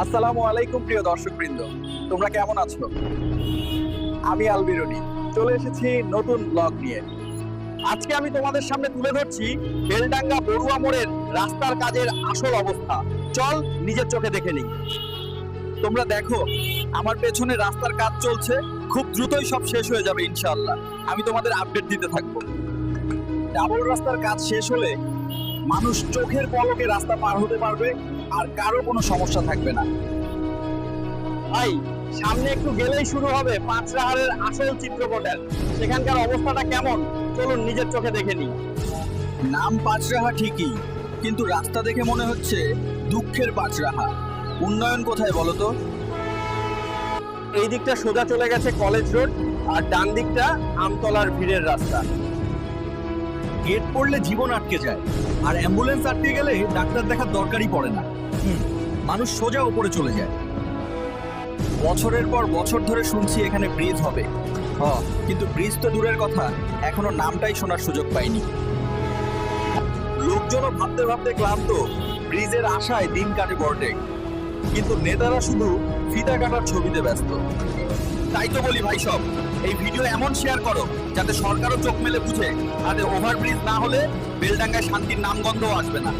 আসসালামু আলাইকুম প্রিয় দর্শকবৃন্দ। তোমরা কেমন আছো? আমি আলবিরুনি চলে এসেছি নতুন ব্লগ নিয়ে। আজকে আমি তোমাদের সামনে তুলে ধরছি বেলডাঙ্গা বড়ুয়া মোড়ের রাস্তার কাজের আসল অবস্থা। চল, নিজের চোখে দেখে নিই। তোমরা দেখো, আমার পেছনে রাস্তার কাজ চলছে, খুব দ্রুতই সব শেষ হয়ে যাবে ইনশাল্লাহ আমি তোমাদের আপডেট দিতে থাকব। ডাবল রাস্তার কাজ শেষ হলে মানুষ চোখের পলকে রাস্তা পার হতে পারবে আর কারও কোনো সমস্যা থাকবে না। ভাই সামনে একটু গেলেই শুরু হবে পাঁচরাহারের আসল চিত্রপটের সেখানকার অবস্থাটা কেমন? চলুন নিজের চোখে দেখে নিই। নাম পাঁচরাহা ঠিকই কিন্তু রাস্তা দেখে মনে হচ্ছে দুঃখের পাঁচরাহা। উন্নয়ন কোথায় বলো তো? এই দিকটা সোজা চলে গেছে কলেজ রোড আর ডান দিকটা আমতলার ভিড়ের রাস্তা। গেট পড়লে জীবন আটকে যায়। আর অ্যাম্বুলেন্স আটকে গেলে ডাক্তার দেখার দরকারই পড়ে না। হুম, মানুষ সোজা উপরে চলে যায়। বছরের পর বছর ধরে শুনছি এখানে ব্রিজ হবে। হ কিন্তু ব্রিজ তো দূরের কথা। এখনও নামটাই শোনার সুযোগ পাইনি। লোকজনও ভাবতে ভাবতে ক্লান্ত। ব্রিজের আশায় দিন কাটে বটে কিন্তু নেতারা শুধু ফিতা কাটার ছবিতে ব্যস্ত। তাই তো বলি ভাই সব, এই ভিডিও এমন শেয়ার করো যাতে সরকারও চোখ মেলে বুঝে, তাতে ওভারব্রিজ না হলে বেলডাঙ্গায় শান্তির নামগন্ধও আসবে না।